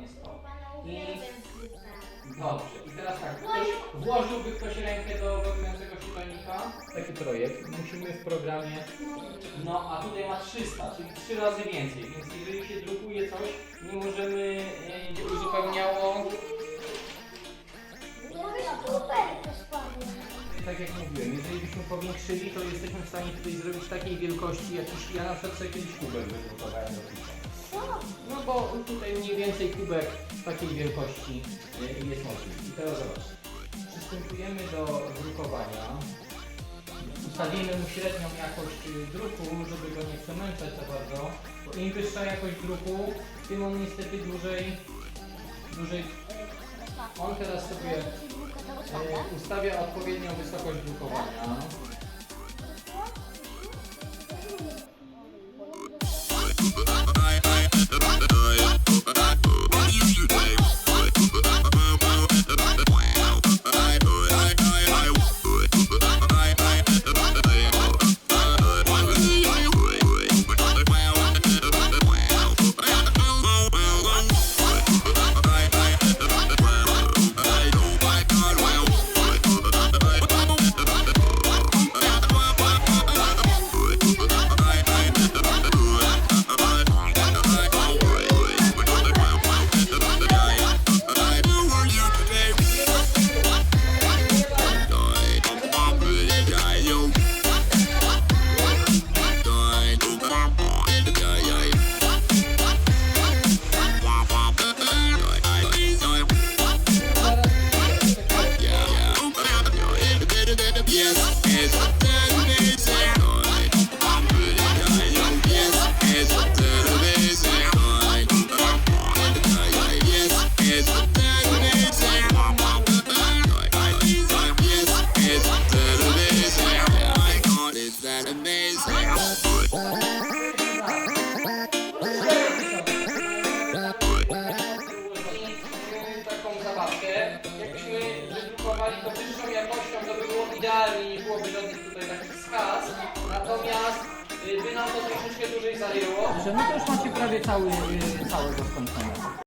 dokładnie 100. I dobrze, i teraz tak, ktoś, włożyłby ktoś rękę do wykonującego się? Taki projekt, musimy w programie, no a tutaj ma 300, czyli 3 razy więcej, więc jeżeli się drukuje coś, nie możemy, e, nie uzupełniało, tak jak mówiłem, jeżeli byśmy powiększyli, to jesteśmy w stanie tutaj zrobić takiej wielkości, jakiś, ja na przykład sobie kiedyś kubek wydrukowałem do. No bo tutaj mniej więcej kubek takiej wielkości y, jest możliwy. I teraz zobacz. Przystępujemy do drukowania. Ustawimy mu średnią jakość druku, żeby go nie przemęczać za bardzo. Bo im wyższa jakość druku, tym on niestety dłużej, dłużej on teraz sobie y, ustawia odpowiednią wysokość drukowania. Ułożyliśmy taką zabawkę. Jakbyśmy wydrukowali to wyższą jakością, to by było idealnie, nie byłoby żadnych tutaj takich skaz. Natomiast y, by nam to troszeczkę dłużej zajęło. Że no to już macie prawie cały, całego skończone.